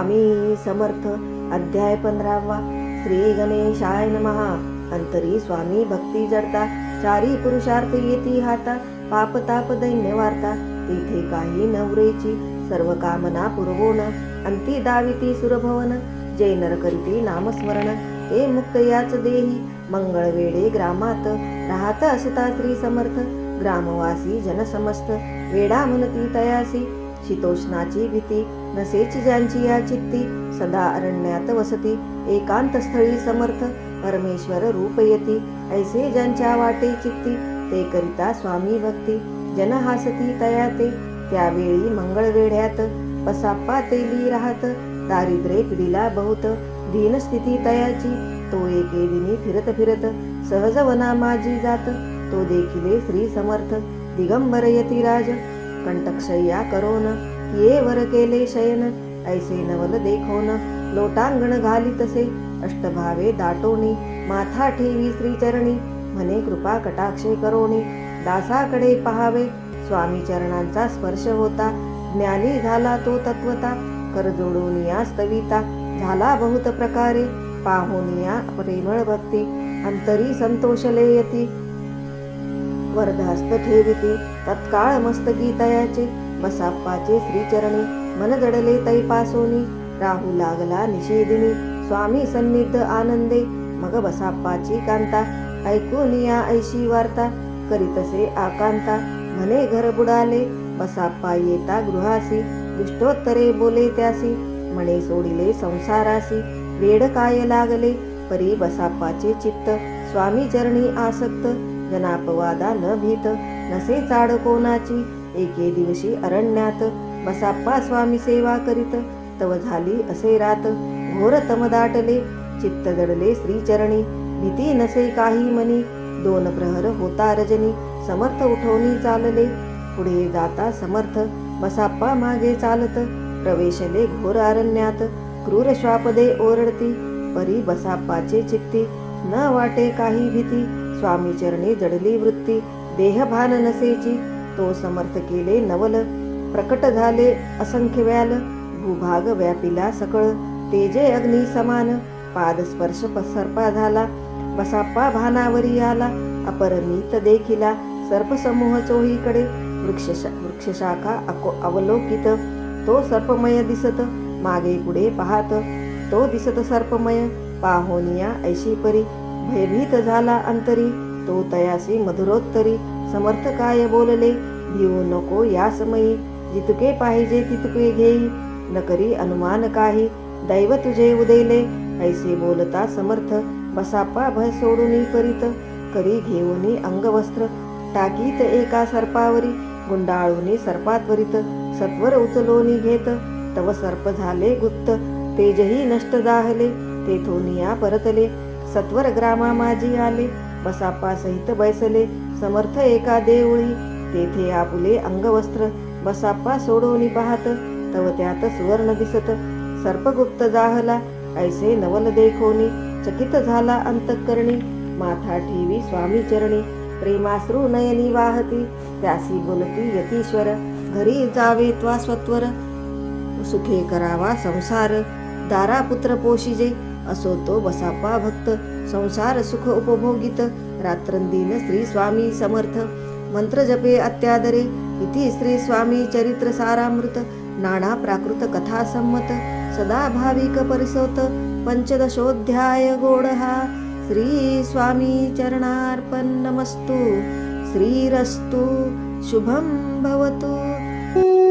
स्वामी समर्थ. अध्याय पंधरावा. श्री गणेशाय नमहा अंतरी स्वामी भक्ती जडता. चारी पुरुषार्थ येती हाता. पापताप दैन्य वार्ता. तिथे काही नवरेची सर्व कामना पुरवोन अंती दाविती सुरभवन. जय नरकरिती नामस्मरण. हे मुक्त याच देही. मंगळ ग्रामात. राहत असता श्री समर्थ. ग्रामवासी जनसमस्त. वेडा म्हणती तयासी. शीतोष्णाची भीती नसेच ज्यांची या चित्ती सदा अरण्यात वसती एकांत स्थळी समर्थ परमेश्वर रूप येती. ऐसे ज्यांच्या वाटे चित्ती ते करिता स्वामी भक्ती. जन हासती तया ते त्यावेळी मंगळ वेढ्यात. पसाप्पा तेली राहत दारिद्र्ये पिढीला बहुत. दीन स्थिती तयाची तो एके दिनी फिरत फिरत. सहज वना माझी जात तो देखिले श्री समर्थ. दिगंबर यती राज. कंटकशय्या करोन ये वर केले शयन ऐसे नवल देखोन लोटांगण घाली तसे अष्टभावे दाटोनी माथा ठेवी श्रीचरणी म्हणे कृपा कटाक्षे करोनी दासाकडे पहावे स्वामी चरणांचा स्पर्श होता ज्ञानी झाला तो तत्वता कर जोडून या स्तविता झाला बहुत प्रकारे पाहुनिया प्रेमळ भक्ती अंतरी संतोषले यती वरदास्त ठेविती तत्काळ मस्तकी तयाचे बसाप्पाचे श्रीचरणी मन जडले तै पासोनी राहू लागला निषेधिनी स्वामी सन्निध आनंदे मग बसाप्पाची कांता ऐकून या ऐशी वार्ता करीतसे आकांता म्हणे घर बुडाले बसाप्पा येता गृहासी दुष्टोत्तरे बोले त्यासी म्हणे सोडिले संसारासी वेड काय लागले परी बसाप्पाचे चित्त स्वामी चरणी आसक्त जनापवादा न भीत नसे चाड कोणाची? एके दिवशी अरण्यात. बसाप्पा स्वामी सेवा करीत. तव झाली असे रात. घोर तम दाटले. चित्त जडले श्रीचरणी. भीती नसे काही मनी. दोन प्रहर होता रजनी. समर्थ उठवणी चालले. पुढे जाता समर्थ. बसाप्पा मागे चालत. प्रवेशले घोर अरण्यात. क्रूर श्वापदे ओरडती. परी बसाप्पाचे चित्ती. न वाटे काही भीती. स्वामी चरणी जडली वृत्ती. देहभान नसेची तो समर्थ केले नवल प्रकट झाले असंख्य व्याल भूभाग व्यापिला सकळ तेजे अग्नी समान पादस्पर्श सर्पा झाला बसाप्पा भानावरी आला अपरमित देखिला सर्पसमूह चोहीकडे वृक्षशा वृक्षशाखा अको अवलोकित तो सर्पमय दिसत मागे पुढे पाहत तो दिसत सर्पमय पाहोनिया ऐशी परी भयभीत झाला अंतरी तो तयासी मधुरोत्तरी समर्थ काय बोलले? भिवू नको या समयी. जितके पाहिजे तितके घेई. न करी अनुमान काही. दैव तुझे उदेले. ऐसे बोलता समर्थ. बसापा भय सोडून करीत. करी घेऊनी अंगवस्त्र. टाकीत एका सर्पावरी. गुंडाळूनी सर्पात्वरित सत्वर उचलोनी घेत. तव सर्प झाले गुप्त. तेजही नष्ट जाहले. तेथोनिया परतले. सत्वर ग्रामा माझी आले. बसाप्पा सहित बैसले. समर्थ एका देऊळी. तेथे आपुले अंगवस्त्र. बसाप्पा सोडवणी पाहत तव त्यात सुवर्ण दिसत. सर्पगुप्त जाहला ऐसे नवल देखोनी. चकित झाला अंतकरणी. माथा ठेवी स्वामी चरणी. प्रेमाश्रू नयनी वाहती. त्यासी बोलती यतीश्वर घरी जावे त्वा स्वत्वर. सुखे करावा संसार. दारा पुत्र पोशिजे असो तो बसापा भक्त संसार सुख उपभोगित रात्रंदिन श्री स्वामी समर्थ. मंत्र जपे अत्यादरे इति श्री स्वामी चरित्र सारामृत. नाना प्राकृत कथा संमत सदा भाविक परिसोत. पंचदशोध्याय गोडहा श्री स्वामी चरणार्पण नमस्तु. श्रीरस्तु शुभं भवतु.